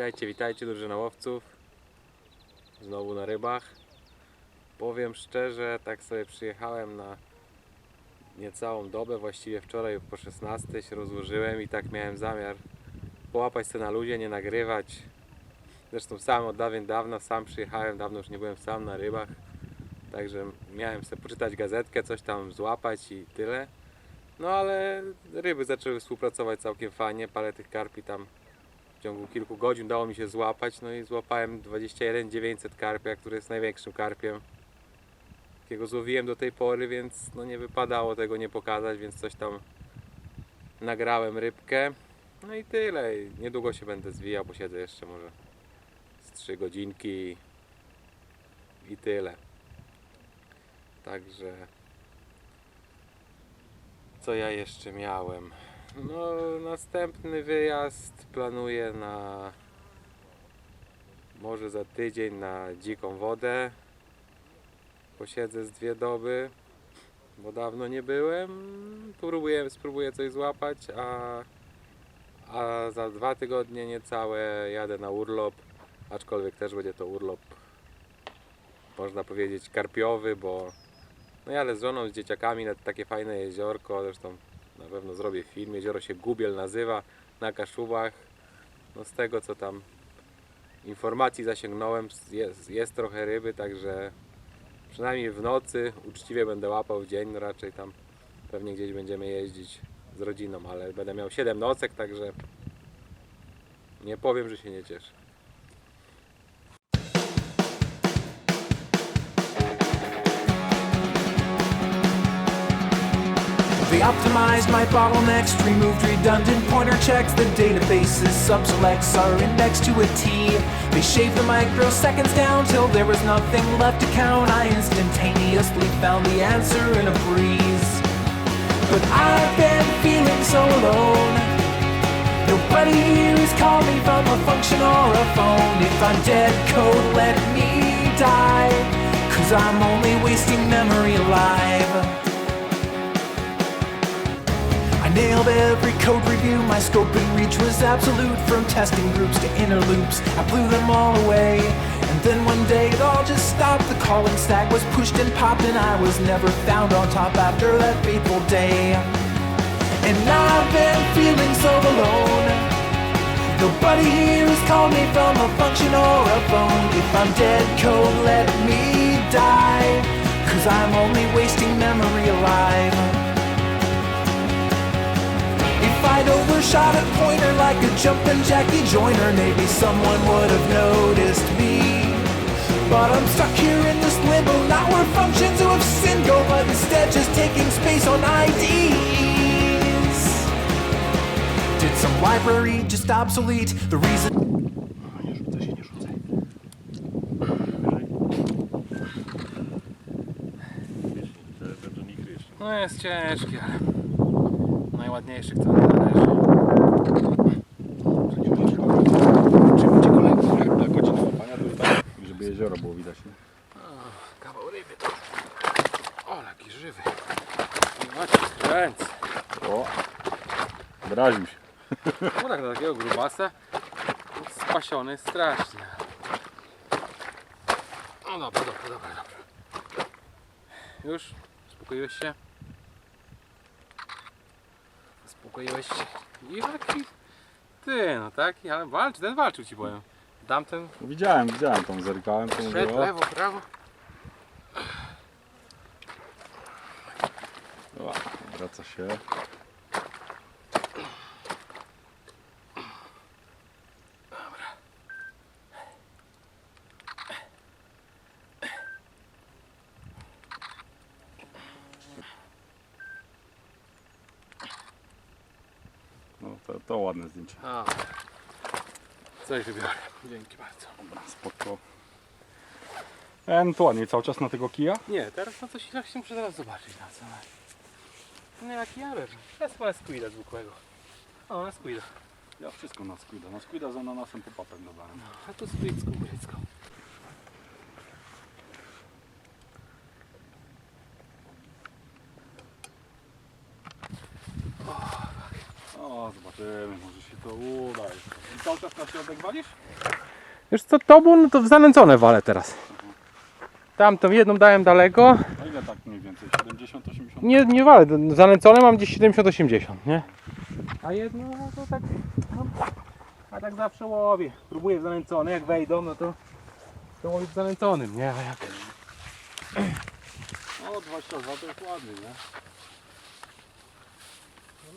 Witajcie, witajcie drużyna łowców. Znowu na rybach. Powiem szczerze, tak sobie przyjechałem na niecałą dobę, właściwie wczoraj po 16 się rozłożyłem i tak miałem zamiar połapać sobie na luzie, nie nagrywać. Zresztą sam od dawien dawna, sam przyjechałem, dawno już nie byłem sam na rybach. Także miałem sobie poczytać gazetkę, coś tam złapać i tyle. No ale ryby zaczęły współpracować całkiem fajnie, parę tych karpi tam w ciągu kilku godzin udało mi się złapać, no i złapałem 21 900 karpia, który jest największym karpiem, jakiego złowiłem do tej pory, więc no nie wypadało tego nie pokazać, więc coś tam nagrałem rybkę. No i tyle. Niedługo się będę zwijał, bo siedzę jeszcze może z 3 godzinki i tyle. Także co ja jeszcze miałem? No, następny wyjazd planuję na może za tydzień na dziką wodę. Posiedzę z dwie doby, bo dawno nie byłem. Próbuję, spróbuję coś złapać, a, a za dwa tygodnie niecałe jadę na urlop. Aczkolwiek też będzie to urlop, można powiedzieć, karpiowy, bo no jadę z żoną, z dzieciakami na takie fajne jeziorko, zresztą na pewno zrobię film. Jezioro się Gubiel nazywa na Kaszubach. No z tego co tam informacji zasięgnąłem, jest, jest trochę ryby, także przynajmniej w nocy uczciwie będę łapał w dzień, raczej tam pewnie gdzieś będziemy jeździć z rodziną, ale będę miał 7 nocek, także nie powiem, że się nie cieszę. They optimized my bottlenecks, removed redundant pointer checks. The database's subselects are indexed to a T. They shaved the microseconds down till there was nothing left to count. I instantaneously found the answer in a breeze. But I've been feeling so alone. Nobody here has called me from a function or a phone. If I'm dead code, let me die. Cause I'm only wasting memory alive. I nailed every code review, my scope and reach was absolute. From testing groups to inner loops, I blew them all away. And then one day it all just stopped. The calling stack was pushed and popped, and I was never found on top after that fateful day. And I've been feeling so alone. Nobody here has called me from a function or a phone. If I'm dead code, let me die. Cause I'm only wasting memory alive. If I'd overshot a pointer like a jumpin' Jackie Joyner, maybe someone would have noticed me. But I'm stuck here in this limbo, not where functions of sin go, but instead just taking space on IDs. Did some library just obsolete? The reason. Nie rzucaj się, nie rzucaj. Te jezioro było widać, nie? Kawał ryby to. O, jaki żywy. Macie skręc. O, wyraził się. No tak, na takiego grubasa spasiony strasznie. No dobra, dobra, dobra, dobra. Już? Uspokoiłeś się? Uspokoiłeś się. I taki... Ty, no taki, ale walczy, ten walczył ci powiem. Tamten widziałem, widziałem tą, zerkałem, to mówię, o, lewo, prawo. o, wraca się. No to, to ładne zdjęcie. A. Coś wybiorę. Dzięki bardzo. Dobra, spoko. E, no to ładnie, cały czas na tego kija? Nie, teraz na coś się muszę zaraz zobaczyć na co. No jaki ja wiesz. Ja chyba na squida zwykłego. O, na squida. Ja wszystko na squida. Na squida z ananasem popapem dodałem. A tu squid z kukurycką. O, No, zobaczymy, może to uda. jeszcze. I cały czas na środek walisz? Wiesz co, to było no to w zanęcone wale teraz. Tamtą jedną dałem daleko. A ile tak mniej więcej? 70, 80? Nie, nie walę, do- zanęcone mam gdzieś 70-80, nie? A jedno no to tak, no, a tak zawsze łowię. Próbuję w zanęcone, jak wejdą, no to, to łowię w zanęconym, nie? A jak... No 22 to jest ładny, nie?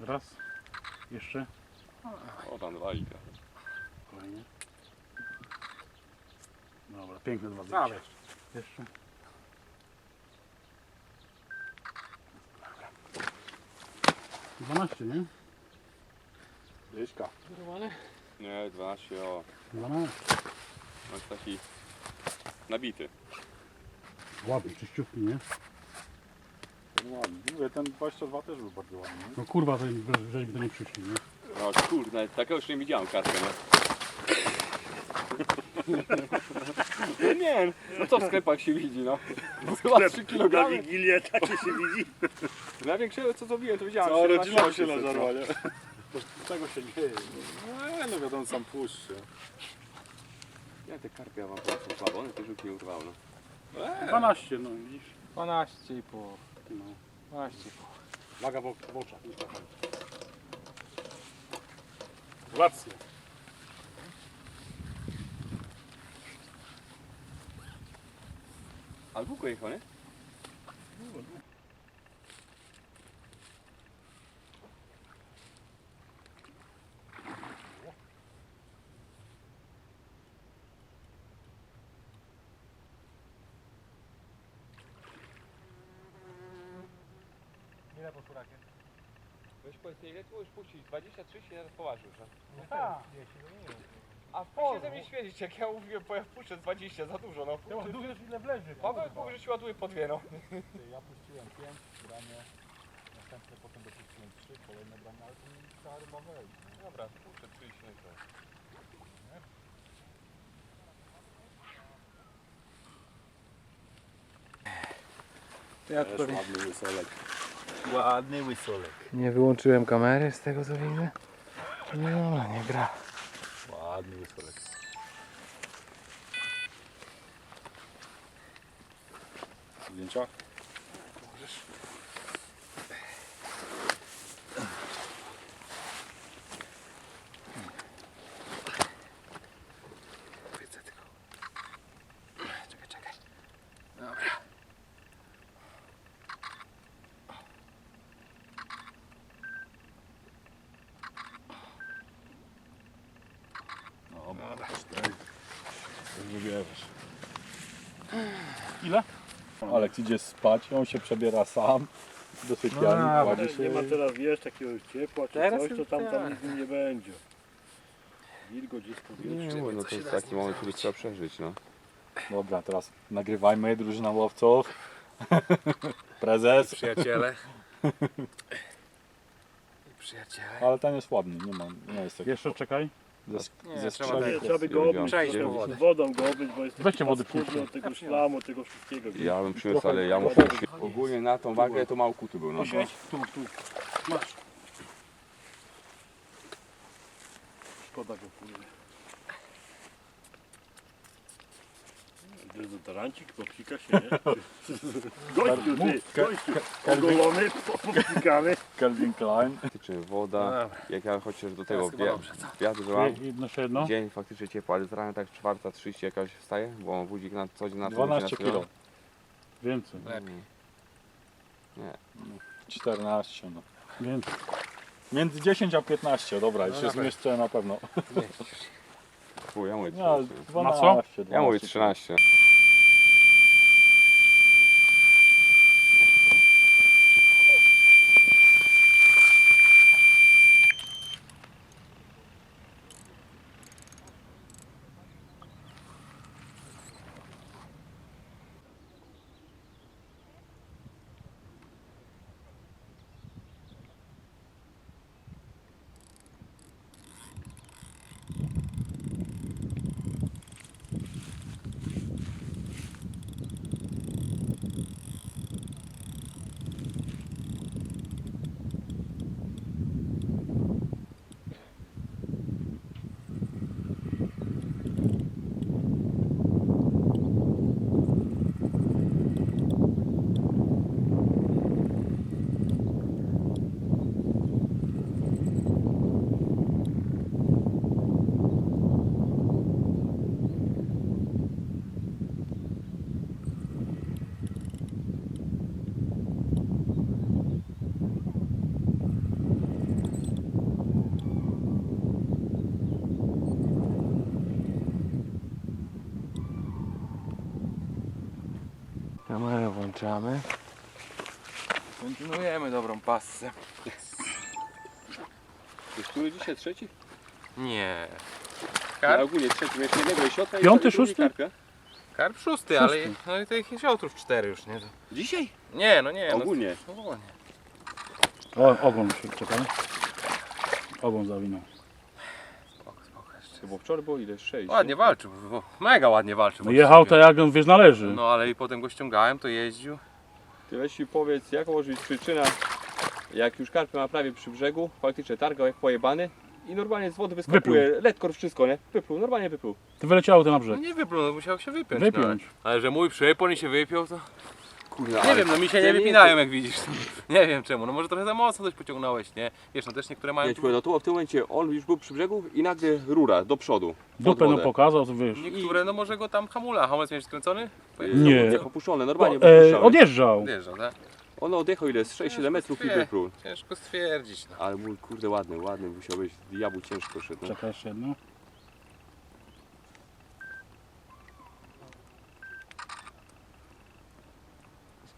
Raz. Jeszcze. O, tam dwa litra. Kolejnie. Dobra, piękne dwa Dawaj. zdjęcia. Jeszcze. Dwanaście, nie? Dyszka. Nie, 12, o. Dwanaście. On jest taki nabity. Ładny, czyściutki, nie? No ładny. Mówię, ten 22 też był bardzo ładny. No kurwa, to żeśmy to nie przyszli, nie? No kurde, takiego już nie widziałem kartkę, no. No nie, no co w sklepach się widzi, no. Chyba 3 kg. Wigilię takie się widzi. Największego co zrobiłem, to widziałem. Cała 14 rodzina się 800, nażarła, no. nie? Czego się dzieje? No, no wiadomo, sam puszczy. Ja te karpia mam po prostu słabo, one te żółki nie urwały, no. 12, no widzisz? 12,5. No. 12,5. Waga w, w oczach. nie. Gratulacje. Ale długo jechał, nie? Ile poszło rakiet? Weź powiedz, ile tu już puścić? 20, 30 teraz poważył, że? No tak. A w ze mnie świecić, jak ja mówiłem, bo ja puszczę 20, za dużo, no. Mam dużo ile wleży. Paweł mówi, że się ładuje po dwie, no. Ja puściłem 5, branie. Następne potem dopuściłem 3, kolejne branie, ale to nie cała ryba wejdzie. Dobra, puszczę 30 metrów. Ja tu pewnie ładny łysolek. Ładny łysolek. nie wyłączyłem kamery z tego co widzę. No, nie gra. Ładny łysolek. Zdjęcia? Czekaj, czekaj. Dobra. No, dobra. Cztery. Już wybierzesz. Ile? Alek idzie spać, on się przebiera sam do sypialni, No, kładzie się. Nie ma teraz, wiesz, takiego ciepła czy Teraz coś, to tam, tak. tam nic nie będzie. Wilgoć jest powietrze. Nie, no to jest taki moment, który trzeba przeżyć, no. Dobra, teraz nagrywajmy drużyna łowców. Prezes. Przyjaciele. Przyjaciele. Ale ten jest ładny, nie ma, nie jest taki. Jeszcze czekaj. Ze, Nie, ze trzeba trzeba by go po wodę. wodą go obmyć, bo jest taki Weźcie wody paskudny od tego szlamu, tego wszystkiego. Ja bym przyniósł, ale ja muszę... Ogólnie na tą wagę to mało kutu był, no. Siedź, tu, tu. Masz. Szkoda go kurde. Dezodorantcik, popsika się, nie? Gościu, ty, gościu, ogolony, popsikany. Calvin Klein. Faktycznie woda, no jak ja chociaż do tego wie, wiatr, że Jedno się jedno. dzień faktycznie ciepła, ale z rana tak czwarta, trzydzieści jakaś wstaje, bo budzik na co dzień na co 12 co dzień. kilo. Więcej. Mm. Nie, 14 no. Więcej. Między 10 a 15, dobra, no już się zmieszczę na pewno. Nie, Fu, ja mówię Nie, ale 13. 12, co? 12. Ja mówię 13. Wyłączamy. Kontynuujemy dobrą passę. To jest który dzisiaj? Trzeci? Nie. Ja Karp, ogólnie trzeci. Miałeś jednego i i Piąty, drugi szósty? karpia. karp szósty, ale no i tych siotrów cztery już, nie? Dzisiaj? Nie, no nie. no- Ogólnie. Ogólnie. O, ogon się czekaj. Ogon zawinął. Bo wczoraj było ile? Sześć. Ładnie walczył, bo mega ładnie walczył. No bo jechał sobie- tak jak wiesz należy. No ale i potem go ściągałem, to jeździł. Ty weź mi powiedz, jaka może być przyczyna, jak już karpia ma prawie przy brzegu, faktycznie targał jak pojebany i normalnie z wody wyskakuje, letkor wszystko, nie? Wypluł, normalnie wypluł. To wyleciało to na No brzeg. nie wypluł, no musiał się wypiąć. Wypiąć. No, ale, ale że mój przypon i się wypiął, to Kurwa, nie wiem, no mi się nie wypinają jak widzisz. Nie wiem czemu, no może trochę za mocno coś pociągnąłeś, nie? Wiesz, no też niektóre mają... Ja ci powiem, no to w tym momencie on już był przy brzegu i nagle rura do przodu. pod Dupę no wodę. pokazał, to wiesz. Niektóre, no może go tam hamula, hamulec miałeś skręcony? Nie. Jak opuszczone, normalnie O, e, wypuszczałeś. odjeżdżał. Wjeżdżał, tak? On odjechał ile? Z 6-7 metrów i Ciężko wypluł. Ciężko stwierdzić, no. Ale mój kurde ładny, ładny, musiał być diabł ciężko szedł. No. Czekaj jeszcze jedno.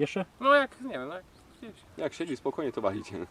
Jeszcze? No jak, nie wiem, no jak. Jak siedzi spokojnie to walicie.